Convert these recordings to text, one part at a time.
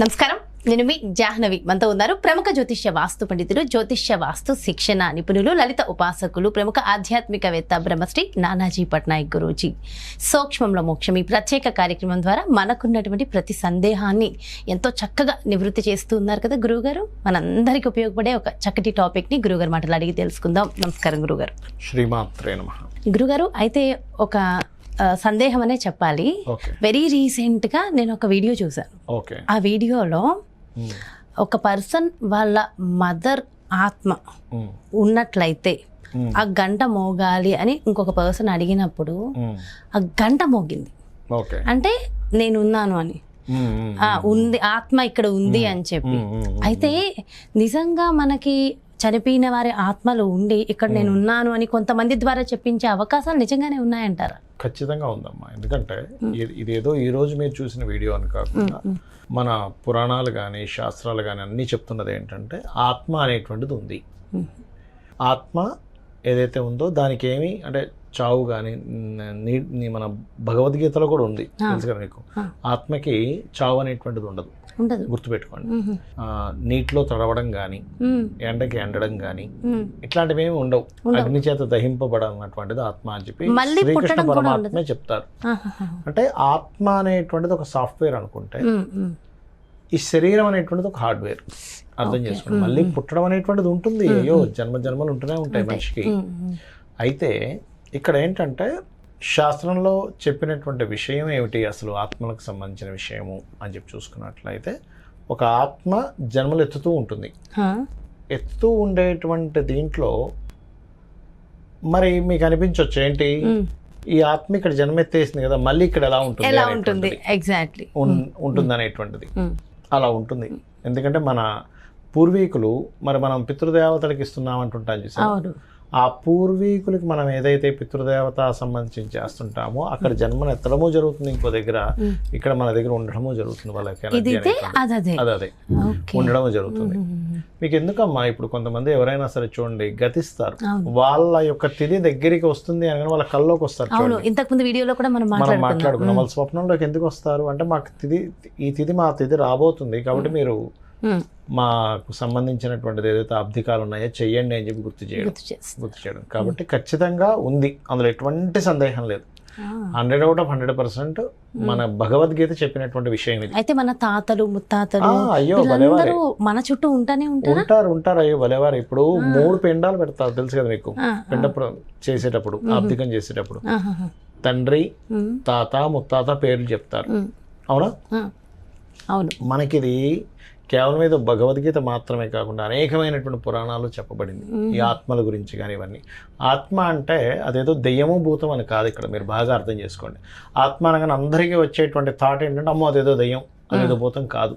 నమస్కారం. నేను మీ జాహ్నవి. మనతో ఉన్నారు ప్రముఖ జ్యోతిష్య వాస్తు పండితులు జ్యోతిష్య వాస్తు శిక్షణ నిపుణులు లలిత ఉపాసకులు ప్రముఖ ఆధ్యాత్మికవేత్త బ్రహ్మశ్రీ నానాజీ పట్నాయక్ గురూజీ. సూక్ష్మంలో మోక్షం ఈ ప్రత్యేక కార్యక్రమం ద్వారా మనకున్నటువంటి ప్రతి సందేహాన్ని ఎంతో చక్కగా నివృత్తి చేస్తూ ఉన్నారు కదా గురువుగారు. మనందరికీ ఉపయోగపడే ఒక చక్కటి టాపిక్ని గురువుగారు మాటలు అడిగి తెలుసుకుందాం. నమస్కారం గురువుగారు. శ్రీమాత్రే నమ. గురుగారు అయితే ఒక సందేహం అనే చెప్పాలి. వెరీ రీసెంట్గా నేను ఒక వీడియో చూశాను. ఆ వీడియోలో ఉమ్, ఒక పర్సన్ వాళ్ళ మదర్ ఆత్మ ఉమ్, ఉన్నట్లయితే ఉమ్, ఆ గంట మోగాలి అని ఇంకొక పర్సన్ అడిగినప్పుడు ఆ గంట మోగింది. అంటే నేను ఉన్నాను అని ఉంది ఆత్మ ఇక్కడ ఉంది అని చెప్పి. అయితే నిజంగా మనకి చనిపోయిన వారి ఆత్మలు ఉండి ఇక్కడ నేను ఉన్నాను అని కొంతమంది ద్వారా చెప్పించే అవకాశాలు నిజంగానే ఉన్నాయంటారా? ఖచ్చితంగా ఉందమ్మా. ఎందుకంటే ఇది- ఇదేదో ఈ రోజు మీరు చూసిన వీడియో అని కాకుండా మన పురాణాలు కానీ శాస్త్రాలు కానీ అన్నీ చెప్తున్నది ఏంటంటే ఆత్మ అనేటువంటిది ఉంది. ఆత్మ ఏదైతే ఉందో దానికి ఏమి అంటే చావు కానీ నీ మన భగవద్గీతలో కూడా ఉంది. తెలుసు కదా మీకు. ఆత్మకి చావు అనేటువంటిది ఉండదు. ఉండదు. గుర్తుపెట్టుకోండి. నీటిలో తడవడం కానీ ఎండకి ఎండడం కానీ. ఇట్లాంటివి ఏమి ఉండవు. అగ్ని చేత దహింపబడనటువంటిది ఆత్మ అని చెప్పి శ్రీకృష్ణ పరమాత్మే చెప్తారు. అంటే ఆత్మ అనేటువంటిది ఒక సాఫ్ట్వేర్ అనుకుంటే. ఈ శరీరం అనేటువంటిది ఒక హార్డ్వేర్. అర్థం చేసుకోండి మళ్ళీ పుట్టడం అనేటువంటిది ఉంటుంది. అయ్యో జన్మ జన్మలు ఉంటూనే ఉంటాయి మనిషికి. అయితే ఇక్కడ ఏంటంటే శాస్త్రంలో చెప్పినటువంటి విషయం ఏమిటి? అసలు ఆత్మలకు సంబంధించిన విషయము అని చెప్పి చూసుకున్నట్లయితే ఒక ఆత్మ జన్మలు ఎత్తుతూ ఉంటుంది? ఎత్తుతూ ఉండేటువంటి దీంట్లో మరి మీకు అనిపించవచ్చు ఏంటి. ఈ ఆత్మ ఇక్కడ జన్మెత్తేసింది కదా మళ్ళీ ఇక్కడ ఎలా ఉంటుంది ఎలా. ఉంటుంది? ఎగ్జాక్ట్లీ ఉంటుంది అనేటువంటిది అలా ఉంటుంది. ఎందుకంటే మన పూర్వీకులు మరి మనం పితృదేవతలకు ఇస్తున్నాం అంటుంటాం చూసాం ఆ పూర్వీకులకి మనం ఏదైతే పితృదేవత సంబంధించి చేస్తుంటామో అక్కడ జన్మను ఎత్తడము జరుగుతుంది ఇంకో దగ్గర. ఇక్కడ మన దగ్గర ఉండడము జరుగుతుంది వాళ్ళకి. అది ఉండడము జరుగుతుంది. మీకు ఎందుకమ్మా ఇప్పుడు కొంతమంది ఎవరైనా సరే చూడండి గతిస్తారు. వాళ్ళ యొక్క తిథి దగ్గరికి వస్తుంది అనగానే వాళ్ళ కల్లోకి వస్తారు అవును. చూడండి. ఇంతకు ముందు వీడియోలో కూడా మనం మాట్లాడుకున్నాం. వాళ్ళ స్వప్నంలోకి ఎందుకు వస్తారు? అంటే మాకు తిథి ఈ తిథి మా తిథి రాబోతుంది కాబట్టి మీరు. మాకు సంబంధించినటువంటిది ఏదైతే అబ్దికాలు ఉన్నాయో చెయ్యండి అని చెప్పి గుర్తు చేయడం. గుర్తు చేయడం. కాబట్టి ఖచ్చితంగా ఉంది. అందులో ఎటువంటి సందేహం లేదు. Hundred out of hundred percent మన భగవద్గీత చెప్పినటువంటి విషయం ఇది. అయితే మన తాతలు ముత్తాతలు ఆ, అయ్యో మన చుట్టూ ఉంటానే ఉంటారా? ఉంటారు ఉంటారు. అయ్యో భలేవారు ఇప్పుడు మూడు పిండాలు పెడతారు. తెలుసు కదా మీకు? ఆ, పిండ చేసేటప్పుడు అబ్దికం చేసేటప్పుడు. ఆహాహా. తండ్రి తాత ముత్తాత పేర్లు చెప్తారు. అవునా. అవును. మనకిది కేవలం ఏదో భగవద్గీత మాత్రమే కాకుండా అనేకమైనటువంటి పురాణాలు చెప్పబడింది. ఈ ఆత్మల గురించి కానీ ఇవన్నీ. ఆత్మ అంటే అదేదో దెయ్యము భూతం అని కాదు ఇక్కడ మీరు బాగా అర్థం చేసుకోండి. ఆత్మ అనగానే అందరికీ వచ్చేటువంటి థాట్ ఏంటంటే అమ్మో అదేదో దెయ్యం అదేదో భూతం కాదు.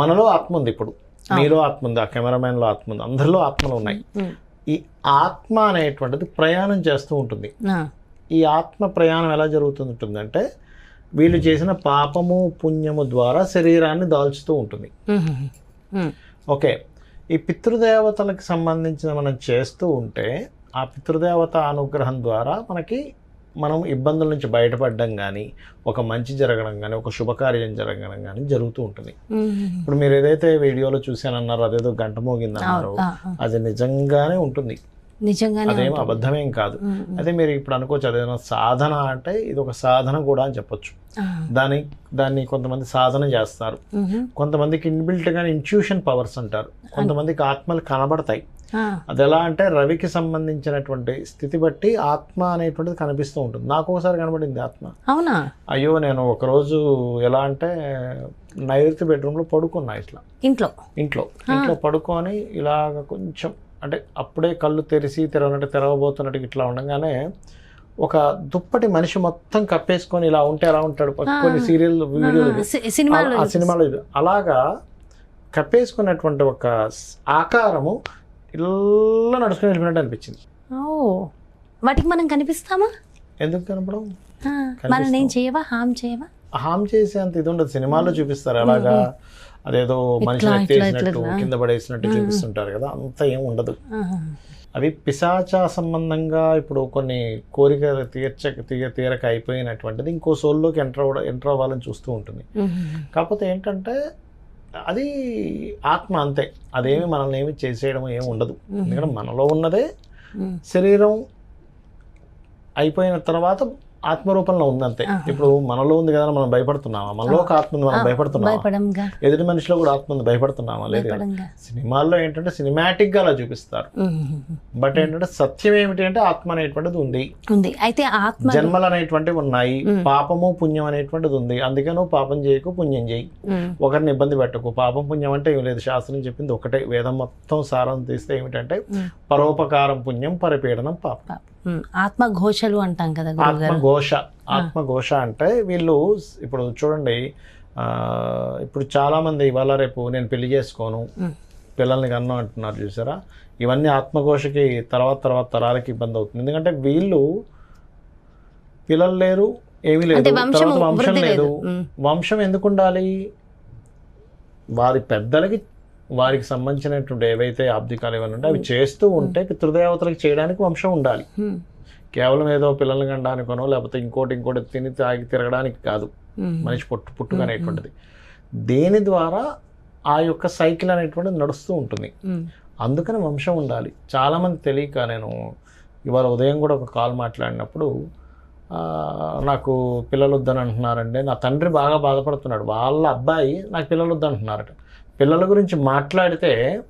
మనలో ఆత్మ ఉంది ఇప్పుడు. మీలో ఆత్మ ఉంది ఆ కెమెరామెన్లో ఆత్మ ఉంది అందరిలో ఆత్మలు ఉన్నాయి. ఈ ఆత్మ అనేటువంటిది ప్రయాణం చేస్తూ ఉంటుంది. ఈ ఆత్మ ప్రయాణం ఎలా జరుగుతుంది ఉంటుందంటే వీళ్ళు చేసిన పాపము పుణ్యము ద్వారా శరీరాన్ని దాల్చుతూ ఉంటుంది. ఓకే. ఈ పితృదేవతలకు సంబంధించిన మనం చేస్తూ ఉంటే ఆ పితృదేవత అనుగ్రహం ద్వారా మనకి మనం ఇబ్బందుల నుంచి బయటపడడం కానీ ఒక మంచి జరగడం కానీ ఒక శుభకార్యం జరగడం కానీ జరుగుతూ ఉంటుంది. ఇప్పుడు మీరు ఏదైతే వీడియోలో చూశానన్నారు అదేదో గంట మోగిందన్నారు. అది నిజంగానే ఉంటుంది. నిజంగానే అదేం ఉంటుంది. అబద్ధమేం కాదు. అదే మీరు ఇప్పుడు అనుకోవచ్చు అదేదైనా సాధన అంటే ఇది ఒక సాధన కూడా అని చెప్పొచ్చు. దాని దాన్ని కొంతమంది సాధన చేస్తారు. కొంతమందికి ఇన్బిల్ట్ గానే ఇన్ట్యూషన్ పవర్స్ అంటారు. కొంతమందికి ఆత్మలు కనబడతాయి. అది ఎలా అంటే రవికి సంబంధించినటువంటి స్థితి బట్టి ఆత్మ అనేటువంటిది కనిపిస్తూ ఉంటుంది. నాకు ఒకసారి కనబడింది ఆత్మ. అవునా? అయ్యో నేను ఒకరోజు ఎలా అంటే నైరుతి బెడ్రూమ్లో పడుకున్నా ఇట్లా. ఇంట్లో? ఇంట్లో. ఇంట్లో పడుకొని ఇలాగ కొంచెం అంటే అప్పుడే కళ్ళు తెరిసి తెరవనట్టు తెరవబోతున్నట్టు ఇట్లా ఉండగానే ఒక దుప్పటి మనిషి మొత్తం కప్పేసుకొని ఇలా ఉంటే ఎలా ఉంటాడు. కొన్ని సీరియల్ వీడియోలు ఆ సినిమాలో ఇది. అలాగా కప్పేసుకున్నటువంటి ఒక ఆకారము ఇలా నడుచుకుని వెళ్ళిపోయినట్టు అనిపించింది. ఓ వాటికి మనం కనిపిస్తామా? ఎందుకు కనపడం మనం ఏం చేయవా? హామ్ చేయవా? హామ్ చేసే అంత ఇది ఉండదు. సినిమాల్లో చూపిస్తారు అలాగా. అదేదో ఇట్లా, ఎత్తేసినట్టు. కింద పడేసినట్టు చూపిస్తుంటారు కదా అంత ఏం ఉండదు. అవి పిశాచ సంబంధంగా ఇప్పుడు కొన్ని కోరిక తీర్చ తీర తీరక అయిపోయినటువంటిది ఇంకో సోల్లోకి ఎంటర్ అవ్వడం ఎంటర్ అవ్వాలని చూస్తూ ఉంటుంది. కాకపోతే ఏంటంటే అది ఆత్మ అంతే. అదేమి మనల్ని ఏమి చేసేయడం ఏమి ఉండదు. ఎందుకంటే మనలో ఉన్నదే. శరీరం అయిపోయిన తర్వాత ఆత్మరూపంలో ఉంది అంతే ఇప్పుడు మనలో ఉంది కదా మనం భయపడుతున్నామా? మనలో ఒక ఆత్మ ఉంది మనం భయపడుతున్నామా? భయపడంగా. ఎదుటి మనిషిలో కూడా ఆత్మ ఉంది భయపడుతున్నామా? లేదు సినిమాల్లో ఏంటంటే సినిమాటిక్గా అలా చూపిస్తారు. బట్ ఏంటంటే సత్యం ఏమిటి అంటే ఆత్మ అనేటువంటిది ఉంది. ఉంది. అయితే ఆత్మ జన్మలు అనేటువంటివి ఉన్నాయి. పాపము పుణ్యం అనేటువంటిది ఉంది. అందుకే నువ్వు పాపం చేయకు పుణ్యం చేయి. ఒకరిని ఇబ్బంది పెట్టకు. పాపం పుణ్యం అంటే ఏం లేదు. శాస్త్రం చెప్పింది ఒకటే. వేదం మొత్తం సారం తీస్తే ఏమిటంటే. పరోపకారం పుణ్యం పరిపీడనం పాపం. పాపం. ఉమ్. ఆత్మ ఘోషలు అంటాం కదా ఆత్మ గురుగారు ఘోష ఆత్మ ఘోష అంటే వీళ్ళు ఇప్పుడు చూడండి ఇప్పుడు చాలా మంది ఇవాళ రేపు నేను పెళ్ళి చేసుకోను. పిల్లల్ని కన్నా అంటున్నారు చూసారా ఇవన్నీ ఆత్మఘోషకి తర్వాత తర్వాత తరాలకి ఇబ్బంది అవుతుంది ఎందుకంటే వీళ్ళు పిల్లలు లేరు ఏమీ లేదు తర్వాత వంశం లేదు. వంశం ఎందుకు ఉండాలి వారి పెద్దలకి వారికి సంబంధించినటువంటి ఏవైతే ఆబ్దికాలు ఏమైనా ఉంటే అవి చేస్తూ ఉంటే పితృదేవతలకు చేయడానికి వంశం ఉండాలి. కేవలం ఏదో పిల్లల్ని కనడానికనో లేకపోతే ఇంకోటి ఇంకోటి తిని తాగి తిరగడానికి కాదు. మనిషి పుట్టు పుట్టుక అనేటువంటిది. దేని ద్వారా ఆ యొక్క సైకిల్ అనేటువంటిది నడుస్తూ ఉంటుంది. అందుకని వంశం ఉండాలి. చాలామంది తెలియక నేను ఇవాళ ఉదయం కూడా ఒక కాల్ మాట్లాడినప్పుడు నాకు పిల్లలు వద్దని అంటున్నారండి. నా తండ్రి బాగా బాధపడుతున్నాడు. వాళ్ళ అబ్బాయి నాకు పిల్లలు వద్దంటున్నారట పిల్లల గురించి మాట్లాడితే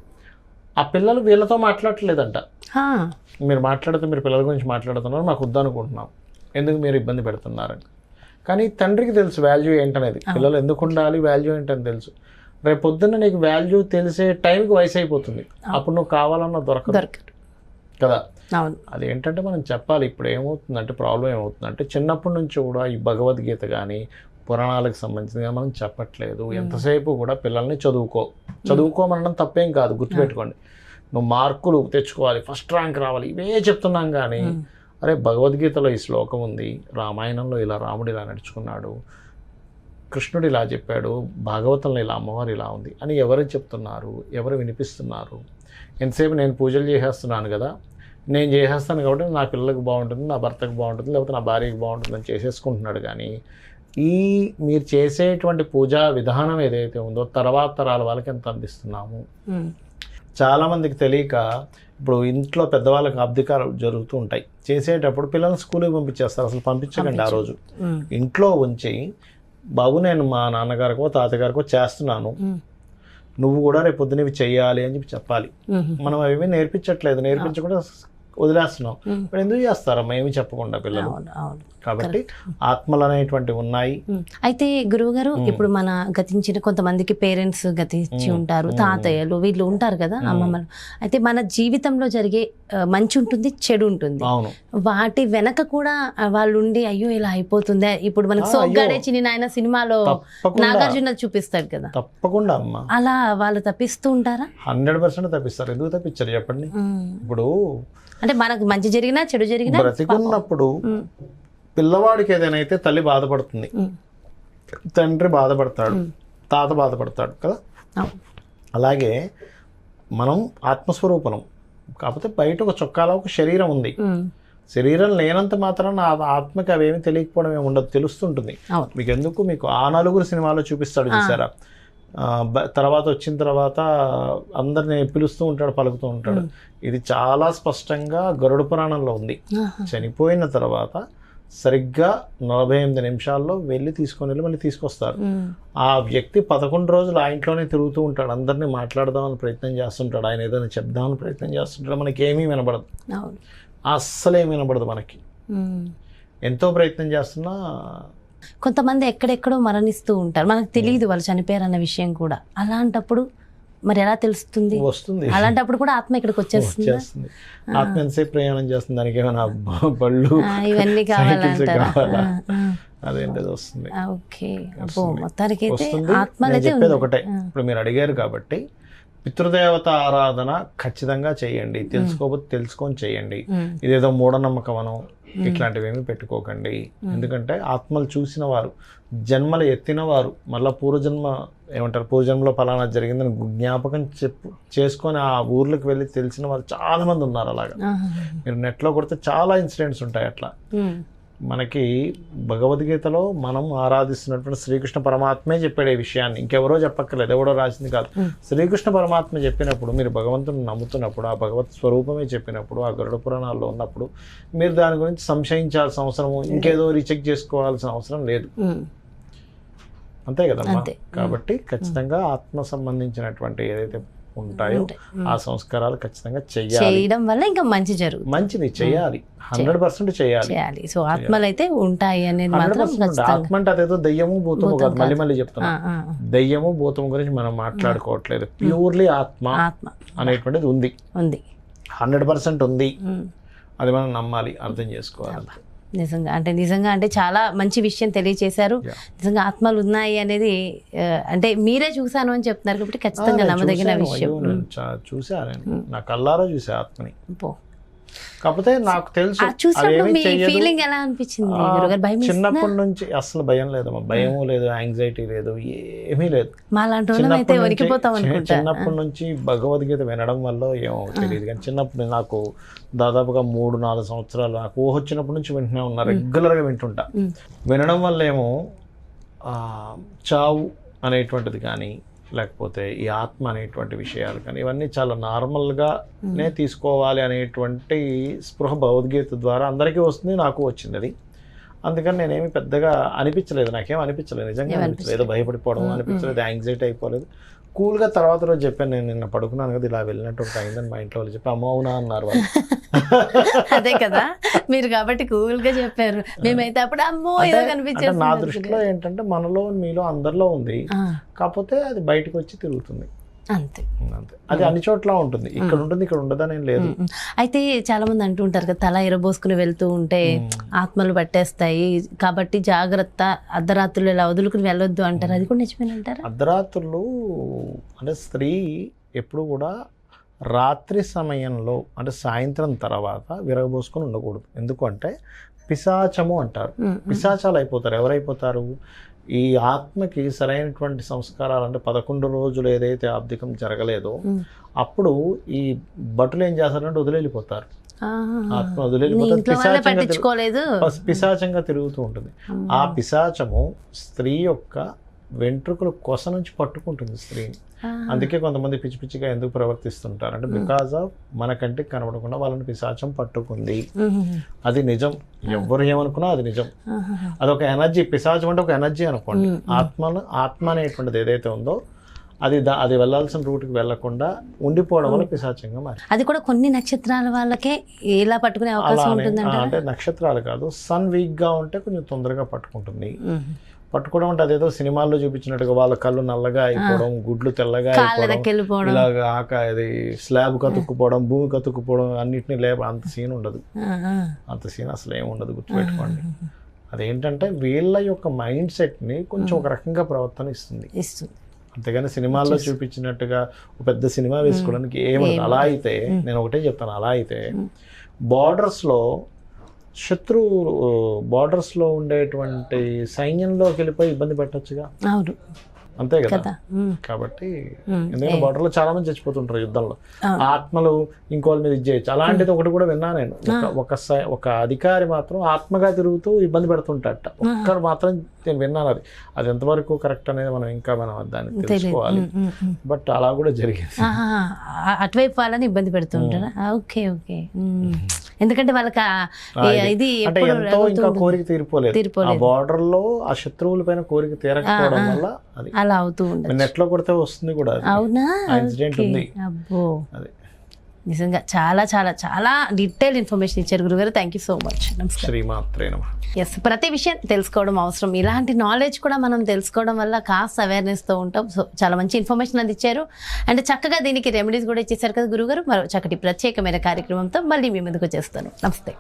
ఆ పిల్లలు వీళ్ళతో మాట్లాడట్లేదంట. మీరు మాట్లాడితే మీరు పిల్లల గురించి మాట్లాడుతున్నారు మాకు వద్దనుకుంటున్నాం ఎందుకు మీరు ఇబ్బంది పెడుతున్నారని. కానీ తండ్రికి తెలుసు వాల్యూ ఏంటనేది. పిల్లలు ఎందుకు ఉండాలి వాల్యూ ఏంటని తెలుసు. రేపు పొద్దున్న నీకు వాల్యూ తెలిసే టైంకి వయసు అయిపోతుంది. అప్పుడు నువ్వు కావాలన్నా దొరకదు. కదా? అది ఏంటంటే మనం చెప్పాలి ఇప్పుడు ఏమవుతుందంటే ప్రాబ్లం ఏమవుతుందంటే చిన్నప్పటి నుంచి కూడా ఈ భగవద్గీత కానీ పురాణాలకు సంబంధించింది కానీ మనం చెప్పట్లేదు. ఎంతసేపు కూడా పిల్లల్ని చదువుకో. చదువుకోమనడం తప్పేం కాదు గుర్తుపెట్టుకోండి. నువ్వు మార్కులు తెచ్చుకోవాలి ఫస్ట్ ర్యాంక్ రావాలి ఇవే చెప్తున్నాం కానీ అరే భగవద్గీతలో ఈ శ్లోకం ఉంది రామాయణంలో ఇలా రాముడు ఇలా నడుచుకున్నాడు కృష్ణుడు ఇలా చెప్పాడు భాగవతంలో ఇలా అమ్మవారు ఇలా ఉంది అని ఎవరు చెప్తున్నారు ఎవరు వినిపిస్తున్నారు? ఎంతసేపు నేను పూజలు చేసేస్తున్నాను కదా నేను చేసేస్తాను కాబట్టి నా పిల్లలకు బాగుంటుంది నా భర్తకు బాగుంటుంది లేకపోతే నా భార్యకి బాగుంటుంది అని చేసేసుకుంటున్నాడు కానీ ఈ మీరు చేసేటువంటి పూజా విధానం ఏదైతే ఉందో తర్వాత తరాల వాళ్ళకి ఎంత అందిస్తున్నాము. చాలామందికి తెలియక ఇప్పుడు ఇంట్లో పెద్దవాళ్ళకి అబ్దికాలు జరుగుతూ ఉంటాయి చేసేటప్పుడు పిల్లల్ని స్కూల్కి పంపించేస్తారు అసలు పంపించకండి ఆ రోజు. ఇంట్లో ఉంచి బాబు నేను మా నాన్నగారికో తాతగారికో చేస్తున్నాను. నువ్వు కూడా రేపు పొద్దున ఇవి చెయ్యాలి అని చెప్పి చెప్పాలి. మనం అవి నేర్పించట్లేదు నేర్పించకుండా వదిలేస్తున్నాం. ఇప్పుడు ఎందుకు చేస్తారమ్మా ఏమి చెప్పకుండా పిల్లలు. కాబట్టి ఆత్మలు అనేటువంటివి ఉన్నాయి. అయితే గురువు గారు ఇప్పుడు మన గతించిన కొంతమందికి పేరెంట్స్ గతించి ఉంటారు తాతయ్యలు వీళ్ళు ఉంటారు కదా అమ్మమ్మలు. అయితే మన జీవితంలో జరిగే మంచి ఉంటుంది చెడు ఉంటుంది. వాటి వెనక కూడా వాళ్ళు ఉండి అయ్యో ఇలా అయిపోతుందే. ఇప్పుడు మనకి సోగ్గాడే. చిన్న నాయన సినిమాలో నాగార్జున చూపిస్తాడు కదా. తప్పకుండా అమ్మా. అలా వాళ్ళు తప్పిస్తూ ఉంటారా? హండ్రెడ్ పర్సెంట్ తప్పిస్తారు. ఎందుకు తప్పించారు చెప్పండి. ఇప్పుడు అంటే మనకు మంచి జరిగినా చెడు జరిగినా బ్రతికున్నప్పుడు. పిల్లవాడికి ఏదైనా అయితే తల్లి బాధపడుతుంది. తండ్రి బాధపడతాడు. తాత బాధపడతాడు కదా. అలాగే మనం ఆత్మస్వరూపం కాకపోతే బయట ఒక చొక్కాలో ఒక శరీరం ఉంది. శరీరం లేనంత మాత్రాన ఆ ఆత్మకి అవేమి తెలియకపోవడం ఏమి ఉండదు. తెలుస్తుంటుంది. మీకు ఎందుకు మీకు ఆ నలుగురు సినిమాలో చూపిస్తాడు చూసారా? తర్వాత వచ్చిన తర్వాత అందరిని పిలుస్తూ ఉంటాడు పలుకుతూ ఉంటాడు. ఇది చాలా స్పష్టంగా గరుడ పురాణంలో ఉంది. చనిపోయిన తర్వాత సరిగ్గా నలభై ఎనిమిది నిమిషాల్లో వెళ్ళి తీసుకొని వెళ్ళి మళ్ళీ తీసుకొస్తారు. ఆ వ్యక్తి పదకొండు రోజులు ఆ ఇంట్లోనే తిరుగుతూ ఉంటాడు. అందరినీ మాట్లాడదామని ప్రయత్నం చేస్తుంటాడు. ఆయన ఏదైనా చెప్దామని ప్రయత్నం చేస్తుంటాడు. మనకి ఏమీ వినబడదు అస్సలు ఏమీ వినబడదు మనకి. ఎంతో ప్రయత్నం చేస్తున్నా కొంతమంది ఎక్కడెక్కడో మరణిస్తూ ఉంటారు. మనకు తెలియదు వాళ్ళు చనిపోయారన్న విషయం కూడా. అలాంటప్పుడు మరి ఎలా తెలుస్తుంది? వస్తుంది. అలాంటప్పుడు కూడా ఆత్మ ఇక్కడికి వచ్చేస్తుంది? ఆత్మ ఎంతసేపు ప్రయాణం చేస్తుంది? దానికి ఏమైనా బళ్ళు ఇవన్నీ కావాలంటారా? కావాలా? ఆ, అదేంటి అది వస్తుంది. ఓకే. మొత్తానికి. ఒకటే. ఇప్పుడు మీరు అడిగారు కాబట్టి పితృదేవత ఆరాధన ఖచ్చితంగా చేయండి. తెలుసుకోకపోతే తెలుసుకొని చేయండి. ఇదేదో మూఢనమ్మకం అనం ఇట్లాంటివి ఏమీ పెట్టుకోకండి. ఎందుకంటే ఆత్మలు చూసిన వారు జన్మలు ఎత్తిన వారు మళ్ళా పూర్వజన్మ ఏమంటారు పూర్వజన్మలో ఫలానా జరిగిందని జ్ఞాపకం చెప్పు చేసుకొని ఆ ఊర్లకు వెళ్ళి తెలిసిన వాళ్ళు చాలా మంది ఉన్నారు అలాగా. మీరు నెట్లో కొడితే చాలా ఇన్సిడెంట్స్ ఉంటాయి అట్లా. మనకి భగవద్గీతలో మనం ఆరాధిస్తున్నటువంటి శ్రీకృష్ణ పరమాత్మే చెప్పాడు ఈ విషయాన్ని. ఇంకెవరో చెప్పక్కర్లేదు ఎవడో రాసింది కాదు. శ్రీకృష్ణ పరమాత్మ చెప్పినప్పుడు మీరు భగవంతుని నమ్ముతున్నప్పుడు ఆ భగవత్ స్వరూపమే చెప్పినప్పుడు ఆ గరుడ పురాణాల్లో ఉన్నప్పుడు మీరు దాని గురించి సంశయించాల్సిన అవసరం ఇంకేదో రీచెక్ చేసుకోవాల్సిన అవసరం లేదు. అంతే కదమ్మా. కాబట్టి ఖచ్చితంగా ఆత్మ సంబంధించినటువంటి ఏదైతే ఉంటాయో. ఆ సంస్కారాలు ఖచ్చితంగా చెయ్యాలి. చేయడం వల్ల ఇంకా మంచి జరుగుతుంది. మంచిది చేయాలి హండ్రెడ్ పర్సెంట్ చేయాలి చేయాలి సో ఆత్మలు అయితే ఉంటాయి అనేది మాత్రం ఆత్మ అంటే అదేదో దయ్యము భూతము భూతం కాదు మళ్ళీ. మళ్ళీ చెప్తున్నా. దయ్యము భూతము గురించి మనం మాట్లాడుకోవట్లేదు. ప్యూర్లీ ఆత్మ ఆత్మ. అనేటువంటిది ఉంది. ఉంది. హండ్రెడ్ పర్సెంట్ ఉంది. అది మనం నమ్మాలి అర్థం చేసుకోవాలి. నిజంగా అంటే నిజంగా అంటే చాలా మంచి విషయం తెలియచేశారు. Yeah. నిజంగా ఆత్మలు ఉన్నాయి అనేది అంటే మీరే చూసాను అని చెప్తున్నారు కాబట్టి ఖచ్చితంగా నమ్మదగిన చూశాను, విషయం. అయ్యో, నేను చా- చూసా నేను నా కల్లారా చూసా ఆత్మని. పో. కాకపోతే నాకు తెలుసు చూసినప్పుడు మీ. ఫీలింగ్ ఎలా అనిపించింది? భయం? చిన్నప్పటి నుంచి అసలు భయం లేదమ్మా భయము లేదు యాంగ్జైటీ లేదు ఏమీ లేదు. చిన్నప్పటి నుంచి- వణికిపోతాం చి- అనుకుంటా. చిన్నప్పటి నుంచి భగవద్గీత వినడం వల్ల ఏమో తెలియదు. కానీ చిన్నప్పుడు నాకు దాదాపుగా మూడు నాలుగు సంవత్సరాలు నాకు ఊహ వచ్చినప్పటి నుంచి వింటూనే ఉన్నా రెగ్యులర్గా వింటుంటా. వినడం వల్ల ఏమో చావు అనేటువంటిది కానీ లేకపోతే ఈ ఆత్మ అనేటువంటి విషయాలు కానీ ఇవన్నీ చాలా నార్మల్గానే తీసుకోవాలి అనేటువంటి స్పృహ భగవద్గీత ద్వారా అందరికీ వస్తుంది నాకు వచ్చింది అది. అందుకని నేనేమి పెద్దగా అనిపించలేదు నాకేం అనిపించలేదు. నిజంగా అనిపించలేదు. భయపడిపోవడం అనిపించలేదు యాంగ్జైటీ అయిపోలేదు. కూల్గా తర్వాత రోజు చెప్పాను నేను నిన్న పడుకున్నాను కదా ఇలా వెళ్ళినట్టు అయిందని మా ఇంట్లో వాళ్ళు చెప్పి అమ్మ అవునా? అన్నారు వాళ్ళు. అదే కదా మీరు కాబట్టి కూల్గా చెప్పారు. మేమైతే అప్పుడు అమ్మో ఏదో అంటే నా దృష్టిలో ఏంటంటే మనలో మీలో అందరిలో ఉంది. కాకపోతే అది బయటకు వచ్చి తిరుగుతుంది. అంతే. అంతే. అది అన్ని చోట్ల ఉంటుంది. ఇక్కడ ఉంటుంది ఇక్కడ ఉండదని లేదు. అయితే చాలా మంది అంటూ ఉంటారు కదా తల ఎరబోసుకుని వెళ్తూ ఉంటే ఆత్మలు పట్టేస్తాయి. కాబట్టి జాగ్రత్త అర్ధరాత్రులు ఇలా వదులుకుని వెళ్ళొద్దు అంటారు. అది కూడా నిజమేనంటారా? అర్ధరాత్రులు అంటే స్త్రీ ఎప్పుడు కూడా రాత్రి సమయంలో అంటే సాయంత్రం తర్వాత విరగబోసుకొని ఉండకూడదు ఎందుకంటే పిశాచము అంటారు. పిశాచాలు అయిపోతారు ఎవరైపోతారు ఈ ఆత్మకి సరైనటువంటి సంస్కారాలు అంటే పదకొండు రోజులు ఏదైతే ఆబ్దికం జరగలేదో. అప్పుడు ఈ భటులు ఏం చేస్తారంటే వదిలేళ్ళిపోతారు ఆహా. ఆత్మ వదిలేళ్ళిపోతారు పిశాచంగా పిశాచంగా తిరుగుతూ ఉంటుంది ఆ పిశాచము స్త్రీ యొక్క వెంట్రుకలు కొస నుంచి పట్టుకుంటుంది స్త్రీని. అందుకే కొంతమంది పిచ్చి పిచ్చిగా ఎందుకు ప్రవర్తిస్తుంటారు? అంటే బికాజ్ ఆఫ్ మన కంటికి కనబడకుండా వాళ్ళని పిశాచం పట్టుకుంది. అది నిజం. ఎవరు ఏమనుకున్నా అది నిజం. ఆహా. అదొక ఎనర్జీ. పిశాచం అంటే ఒక ఎనర్జీ అనుకోండి. ఆత్మను ఆత్మ అనేటువంటిది ఏదైతే ఉందో అది అది వెళ్ళాల్సిన రూట్కి వెళ్ళకుండా ఉండిపోవడం వల్ల పిశాచంగా మారి. అది కూడా కొన్ని నక్షత్రాల వాళ్ళకే ఇలా పట్టుకునే అవకాశం అంటే నక్షత్రాలు కాదు. సన్ వీక్గా ఉంటే కొంచెం తొందరగా పట్టుకుంటుంది. పట్టుకోవడం అంటే అదేదో సినిమాల్లో చూపించినట్టుగా వాళ్ళ కళ్ళు నల్లగా అయిపోవడం గుడ్లు తెల్లగా అయిపోవడం ఇలాగ ఆక ఇది స్లాబ్ కతుక్కుపోవడం భూమి కతుక్కుపోవడం అన్నిటిని లేప అంత సీన్ ఉండదు. అంత సీన్ అసలు ఏమి ఉండదు గుర్తుపెట్టుకోండి. అదేంటంటే వీళ్ళ యొక్క మైండ్ సెట్ని కొంచెం ఒక రకంగా ప్రవర్తన ఇస్తుంది. ఇస్తుంది. అంతేగాని సినిమాల్లో చూపించినట్టుగా ఒక పెద్ద సినిమా వేసుకోవడానికి ఏముండదు అలా అయితే నేను ఒకటే చెప్తాను. అలా అయితే బార్డర్స్లో శత్రు బార్డర్స్లో ఉండేటువంటి సైన్యంలోకి వెళ్ళిపోయి ఇబ్బంది పెట్టొచ్చుగా? అవును. అంతే కదా? కాబట్టి. ఎందుకంటే బార్డర్లో చాలా మంది చచ్చిపోతుంటారు యుద్ధంలో. ఆత్మలు ఇంకోళ్ళ మీద ఇది చేయొచ్చు. అలాంటిది ఒకటి కూడా విన్నా నేను. ఒక ఒక అధికారి మాత్రం ఆత్మగా తిరుగుతూ ఇబ్బంది పెడుతుంటాట ఒక్కడు మాత్రం నేను విన్నాను అది. అది ఎంతవరకు కరెక్ట్ అనేది మనం ఇంకా మనం దాన్ని తెలుసుకోవాలి. బట్ అలా కూడా జరిగింది. అటువైపు వాళ్ళని ఇబ్బంది పెడుతుంటారా ఓకే ఓకే. ఎందుకంటే వాళ్ళకి ఇది ఎంతో ఇంకా కోరిక తీరిపోలేదు. ఆ తీరిపోలేదు. బార్డర్లో ఆ శత్రువుల పైన కోరిక తీరకపోవడం వల్ల అలా అవుతూ ఉండదు నెట్లో కొడితే వస్తుంది కూడా అవునా? ఇన్సిడెంట్. ఉంది. అబ్బో. అదే. నిజంగా చాలా చాలా చాలా డీటెయిల్ ఇన్ఫర్మేషన్ ఇచ్చారు గురుగారు. థ్యాంక్ యూ సో మచ్ నమస్కారం. శ్రీమాత్రే నమ. ఎస్ ప్రతి విషయం తెలుసుకోవడం అవసరం. ఇలాంటి నాలెడ్జ్ కూడా మనం తెలుసుకోవడం వల్ల కాస్త అవేర్నెస్తో ఉంటాం. సో చాలా మంచి ఇన్ఫర్మేషన్ అందించారు. అండ్ చక్కగా దీనికి రెమెడీస్ కూడా ఇచ్చేసారు కదా గురుగారు. మరో చక్కటి ప్రత్యేకమైన కార్యక్రమంతో మళ్ళీ మీ ముందుకు వచ్చేస్తాను నమస్తే.